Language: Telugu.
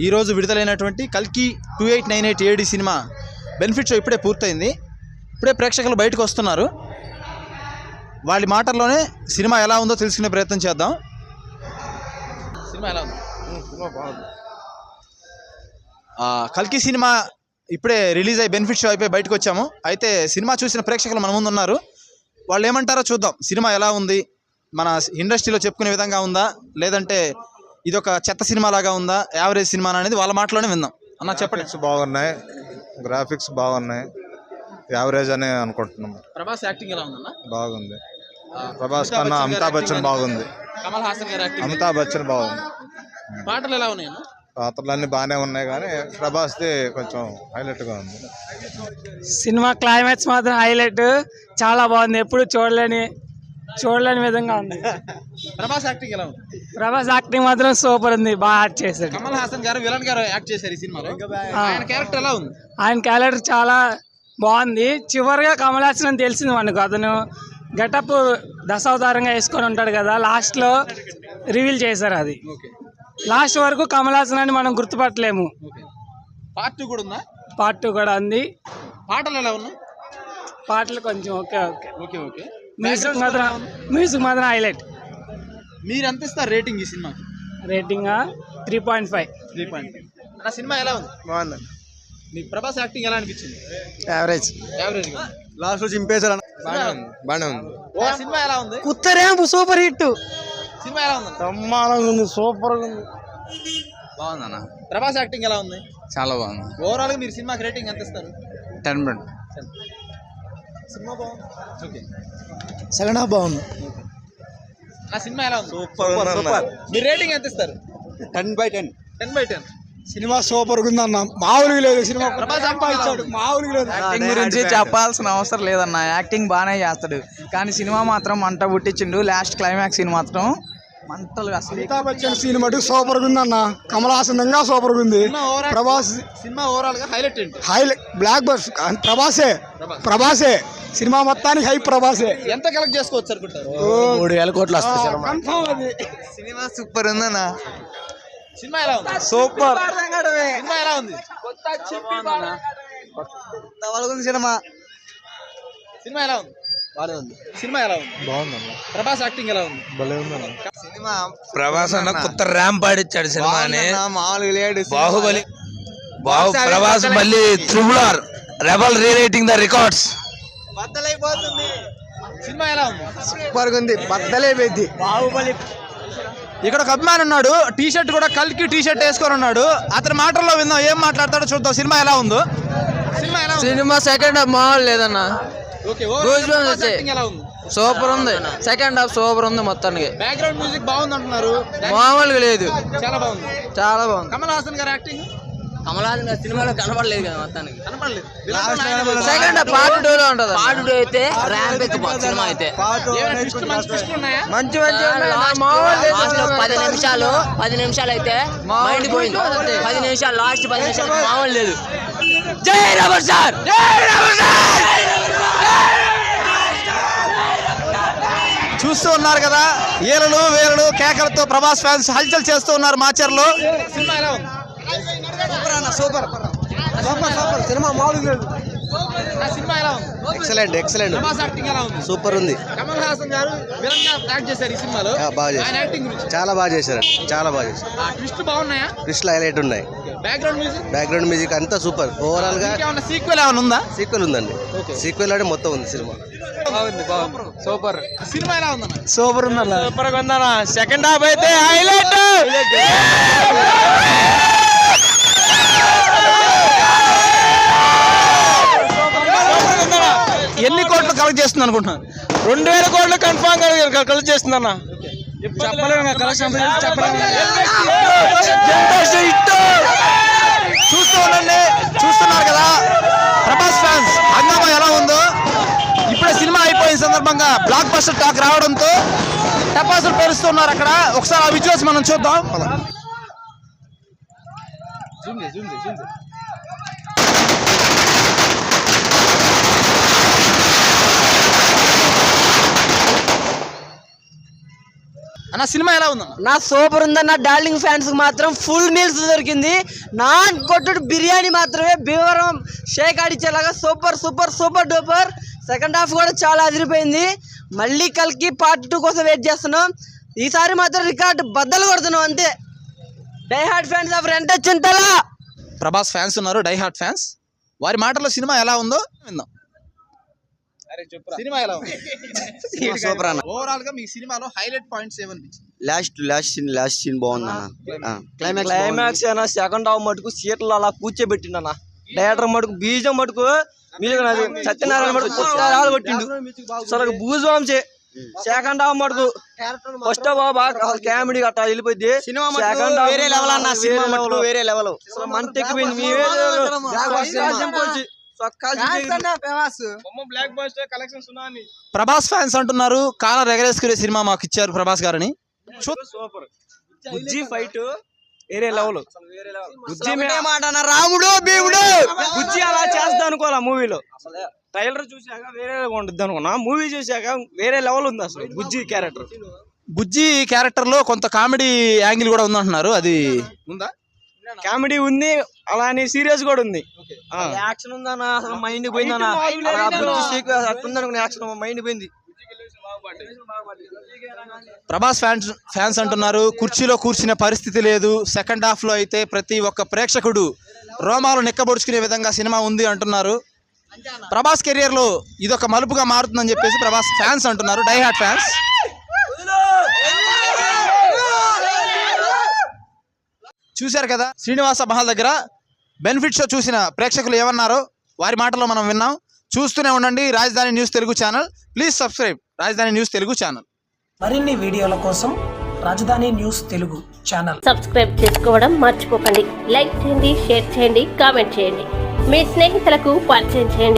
ఈరోజు విడుదలైనటువంటి కల్కి two eight nine eight AD cinema benefit show ఇప్పుడే పూర్తయింది. ఇప్పుడే ప్రేక్షకులు బయటకు వస్తున్నారు. వాళ్ళ మాటల్లోనే సినిమా ఎలా ఉందో తెలుసుకునే ప్రయత్నం చేద్దాం. సినిమా ఎలా ఉంది? కల్కి సినిమా ఇప్పుడే రిలీజ్ అయ్యి బెనిఫిట్ షో అయిపోయి బయటకు వచ్చాము. అయితే సినిమా చూసిన ప్రేక్షకులు మన ముందు ఉన్నారు. వాళ్ళు ఏమంటారో చూద్దాం. సినిమా ఎలా ఉంది? మన ఇండస్ట్రీలో చెప్పుకునే విధంగా ఉందా? లేదంటే ఇది ఒక చెత్త సినిమా లాగా ఉందా? యావరేజ్ సినిమా అనేది వాళ్ళ మాటలోనే విందాం. అన్న చెప్పండి. బాగున్నాయి. గ్రాఫిక్స్ బాగున్నాయి. యావరేజ్ అనే అనుకుంటున్నాం. ప్రభాస్ యాక్టింగ్ ఎలా ఉందన్న? బాగుంది. ప్రభాస్ కన్నా అమితాబ్ బచ్చన్ బాగుంది. కమల్ హాసన్ గారి యాక్టింగ్ అమితాబ్ బచ్చన్ బాగుంది. పాటలు ఎలా ఉన్నాయి అన్న? పాత్రలు అన్ని బాగానే ఉన్నాయి కానీ ప్రభాస్ది కొంచెం హైలైట్గా ఉంది. సినిమా క్లైమాక్స్ మాత్రం హైలైట్ చాలా బాగుంది. ఎప్పుడు చూడలేని చూడలేని విధంగా ఉంది. ప్రభాస్ యాక్టింగ్ ఎలా ఉంది? ప్రభాస్ యాక్టింగ్ మాత్రం సూపర్ ఉంది. బాగా యాక్ట్ చేశాడు. కమల్ హాసన్ గారు విలన్ గారు యాక్ట్ చేశారు ఈ సినిమాలో. ఆయన క్యారెక్టర్ ఎలా ఉంది? ఆయన క్యారెక్టర్ చాలా బాగుంది. చివరిగా కమల్ హాసన్ అని తెలిసింది మనకు. అతను గెటప్ దశావతారంగా వేసుకొని ఉంటాడు కదా లాస్ట్లో రివీల్ చేశారు అది. ఓకే. లాస్ట్ వరకు కమల్ హాసన్ అని మనం గుర్తుపట్టలేము. ఓకే. పార్ట్ టూ కూడా ఉందా? పార్ట్ టూ కూడా ఉంది. పాటలు ఎలా ఉన్నాయి? పాటలు కొంచెం okay okay. Okay okay. Music మాత్రం మ్యూజిక్ మాత్రం హైలైట్ మీరు ఎంత ఇస్తారు రేటింగ్ ఈ సినిమాకి? Rating three point five. Three point నా సినిమా ఎలా ఉంది? బాగుంది మీకు ప్రభాస్ యాక్టింగ్ ఎలా అనిపించింది? యావరేజ్ యావరేజ్ లాస్ట్ చింపేశారు బాగానే ఉంది? బాగానే ఉంది. సినిమా ఎలా ఉంది? కుత్తరేంపు సూపర్ హిట్. సినిమా ఎలా ఉంది? బ్రహ్మాండంగా ఉంది సూపర్ ఉంది. బాగుందన్న ప్రభాస్ యాక్టింగ్ ఎలా ఉంది? చాలా బాగుంది. ఓవరాల్గా మీరు సినిమాకి రేటింగ్ ఎంత ఇస్తారు? టెన్ మినిట్ సినిమా బాగుంది? ఓకే సెకండ్ హాఫ్ బాగుంది. నా సినిమా ఎలా ఉంది? సూపర్ సూపర్ మీరు రేటింగ్ ఎంత ఇస్తారు? Ten by ten. Ten by ten. Cinema super ఉంది అన్న మామూలుగా లేదు. సినిమా ప్రభాస్ యాక్టింగ్ మామూలుగా లేదు. యాక్టింగ్ గురించి చెప్పాల్సిన అవసరం లేదన్న. యాక్టింగ్ బాగానే చేస్తాడు. కానీ సినిమా మాత్రం మంట పుట్టించిండు. లాస్ట్ క్లైమాక్స్ సీన్ మాత్రం మంటలు అసలు. అమితాబ్ బచ్చన్ సీన్ మటుకు సూపర్ ఉంది అన్న కమల్ హాసన్ ఇంకా సూపర్ ఉంది. సినిమా ఓవరాల్ ప్రభాస్ సినిమా ఓవరాల్గా హైలైట్ ఏంటి? హైలైట్ బ్లాక్ బస్ ప్రభాసే. ప్రభాసే. సినిమా మొత్తానికి హై ప్రభాసే. ఎంత కలెక్ట్ చేసుకోవచ్చు అనుకుంటారు? మూడు వేల కోట్లు వస్తాయి కన్ఫర్మ్ అది. సినిమా సూపర్ ఉందన్న. సినిమా ఎలా ఉంది? సూపర్. సినిమా ఎలా ఉంది? సినిమా. సినిమా ఎలా ఉంది? సినిమా ఎలా ఉంది? బాగుందన్న. ప్రభాస్ యాక్టింగ్ ఎలా ఉంది? భలే ఉందన్న. సినిమా ప్రభాస్ అన్న కొత్త ర్యాంప్ ఆడిచ్చాడు సినిమాని మామూలుగా లేడు బాహుబలి బాహు ప్రభాస్ మళ్ళీ triple R rebel rewriting the records cinema ఎలా ఉంది? సూపర్ ఉంది బద్దలైపోయింది. బాహుబలి. ఇక్కడ ఒక అభిమాని ఉన్నాడు టీ షర్ట్ కూడా కల్కి టీ షర్ట్ వేసుకొని ఉన్నాడు. అతని మాటల్లో విందాం ఏం మాట్లాడతాడో చూద్దాం. సినిమా ఎలా ఉందో? సినిమా ఎలా ఉంది? సినిమా సెకండ్ హాఫ్ మామూలు లేదన్న. ఓకే Goosebumps వచ్చాయి. ఎలా ఉంది? సూపర్ ఉంది. సెకండ్ హాఫ్ సూపర్ ఉంది మొత్తానికి. బ్యాక్గ్రౌండ్ మ్యూజిక్ బాగుంది అంటున్నారు మామూలుగా లేదు. చాలా బాగుంది. చాలా బాగుంది. కమల్ హాసన్ గారి యాక్టింగ్ కమలాసన్ సినిమాలో కనపడలేదు కదా మొత్తానికి. కనపడలేదు. సెకండ్ పార్ట్ టూ లో ఉంటది పార్ట్ టూ అయితే ర్యాంప్ సినిమా అయితే. మంచి మంచి పది నిమిషాలు పది నిమిషాలు అయితే మైండ్ పోయింది. పది నిమిషాలు లాస్ట్ పది నిమిషాలు మామూలు లేదు. జై రమర్ సార్! చూస్తూ ఉన్నారు కదా ఏలలు వేలలు కేకలతో ప్రభాస్ ఫ్యాన్స్ హల్చల్ చేస్తూ ఉన్నారు మాచర్లో. సినిమా ఎలా ఉంది? సూపర్. Super super. సినిమా మామూలుగా లేదు. ఆ సినిమా ఎలా ఉంది? ఎక్సలెంట్ ఎక్సలెంట్ ప్రభాస్ యాక్టింగ్ ఎలా ఉంది? సూపర్ ఉంది. కమల్ హాసన్ గారు గా యాక్ట్ చేశారు ఈ సినిమాలో. బాగా చేశారు. ఆయన యాక్టింగ్ గురించి. చాలా బాగా చేశారు. చాలా బాగా చేశారు. ఆ ట్విస్ట్ బాగున్నాయా? హైలైట్ ఉన్నాయి. బ్యాక్గ్రౌండ్ మ్యూజిక్ బ్యాక్గ్రౌండ్ మ్యూజిక్ అంతా సూపర్. ఓవరాల్గా సీక్వెల్ ఏమైనా ఉందా? సీక్వెల్ ఉందండి. సీక్వెల్ అంటే మొత్తం ఉంది సినిమా. సూపర్. సినిమా ఎలా ఉందన్న? సూపర్ ఉంది అన్న సూపర్ ఉందన్న. సెకండ్ హాఫ్ అయితే హైలైట్. ఎన్ని కోట్లు కలెక్ట్ చేస్తుంది అనుకుంటున్నారు రెండు వేల కోట్లు కన్ఫామ్ కలిసి చేస్తుందన్న చెప్పలేము చూస్తూ ఉండండి చూస్తున్నారు కదా. ప్రభాస్ ఫ్యాన్స్ హంగామా ఎలా ఉందో? ఇప్పుడే సినిమా అయిపోయిన సందర్భంగా బ్లాక్ బస్టర్ టాక్ రావడంతో టపాసులు పేరుస్తున్నారు అక్కడ. ఒకసారి ఆ విజువల్స్ మనం చూద్దాం. అన్న సినిమా ఎలా ఉందన్న? నా సూపర్ ఉందన్న. డార్లింగ్ ఫ్యాన్స్ మాత్రం ఫుల్ మీల్స్ దొరికింది. నాన్ కొట్టుడు బిర్యానీ మాత్రమే Bhimavaram shake ఆడిచ్చేలాగా super super super duper. Second half కూడా చాలా అదిరిపోయింది. మళ్ళీ కలికి పార్ట్ టూ కోసం వెయిట్ చేస్తున్నాం. ఈసారి మాత్రం రికార్డు బద్దలు కొడుతున్నాం అంతే. Die hard fans of Renta Chintala. Prabhas fans ఉన్నారు డై హార్ట్ ఫ్యాన్స్. వారి మాటల్లో సినిమా ఎలా ఉందో విందాం. సినిమా ఎలా ఉంది? సూపర్ అన్న. ఓవరాల్గా మీ సినిమాలో హైలైట్ పాయింట్స్ ఏమనిపించింది? Last last scene last scene బాగుంది అన్న క్లైమాక్స్ క్లైమాక్స్ అయినా సెకండ్ హాఫ్ మటుకు సీట్లు అలా కూర్చోబెట్టిండన్న డైరెక్టర్ మటుకు బీజం మటుకు మ్యూజిక్ సత్యనారాయణ మటుకు పుస్తకాలు కొట్టిండు. అసలు సెకండ్ హాఫ్ మటుకు ఫస్ట్ హాఫ్ బాగా కామెడీ గట్టా వెళ్ళిపోయింది. సెకండ్ హాఫ్ వేరే లెవెల్ అన్న సినిమా మటుకు వేరే లెవెల్ అసలు మేమే ప్రభాస్ ఫ్యాన్స్ అంటున్నారు కాలర్ ఎగరేసుకునే సినిమా మాకు ఇచ్చారు ప్రభాస్ గారని. సూపర్. బుజ్జి ఫైట్ వేరే లెవెల్ బుజ్జి మాట రాముడు భీముడు! బుజ్జి అలా చేస్తా అనుకోవాలా మూవీలో ట్రైలర్ చూసాక వేరే ఉంటుంది అనుకున్నా మూవీ చూసాక వేరే లెవెల్ ఉంది అసలు బుజ్జి క్యారెక్టర్ బుజ్జి క్యారెక్టర్లో కొంత కామెడీ యాంగిల్ కూడా ఉందంటున్నారు అది ఉందా? కామెడీ ఉంది అలానే సీరియస్ కూడా ఉంది. యాక్షన్ ఉందన్న అసలు మైండ్ పోయిందన్న యాక్షన్ మైండ్ పోయింది. ప్రభాస్ ఫ్యాన్స్ ఫ్యాన్స్ అంటున్నారు కుర్చీలో కూర్చునే పరిస్థితి లేదు. సెకండ్ హాఫ్లో అయితే ప్రతి ఒక్క ప్రేక్షకుడు రోమాలు నిక్కబొడుచుకునే విధంగా సినిమా ఉంది అంటున్నారు. ప్రభాస్ కెరియర్లో ఇదొక మలుపుగా మారుతుందని చెప్పేసి ప్రభాస్ ఫ్యాన్స్ అంటున్నారు. Die hard fans. చూశారు కదా? శ్రీనివాస మహల్ దగ్గర బెనిఫిట్ షో చూసిన ప్రేక్షకులు ఏమన్నారో వారి మాటలో మనం విన్నాం. చూస్తూనే ఉండండి. Rajadhani news Telugu channel. Please subscribe Rajadhani news Telugu channel. మరిన్ని వీడియోల కోసం రాజధాని న్యూస్ తెలుగు ఛానల్. సబ్స్క్రైబ్ చేసుకోవడం మర్చిపోకండి. లైక్ చేయండి షేర్ చేయండి కామెంట్ చేయండి. మీ స్నేహితులకు పరిచయం చేయండి.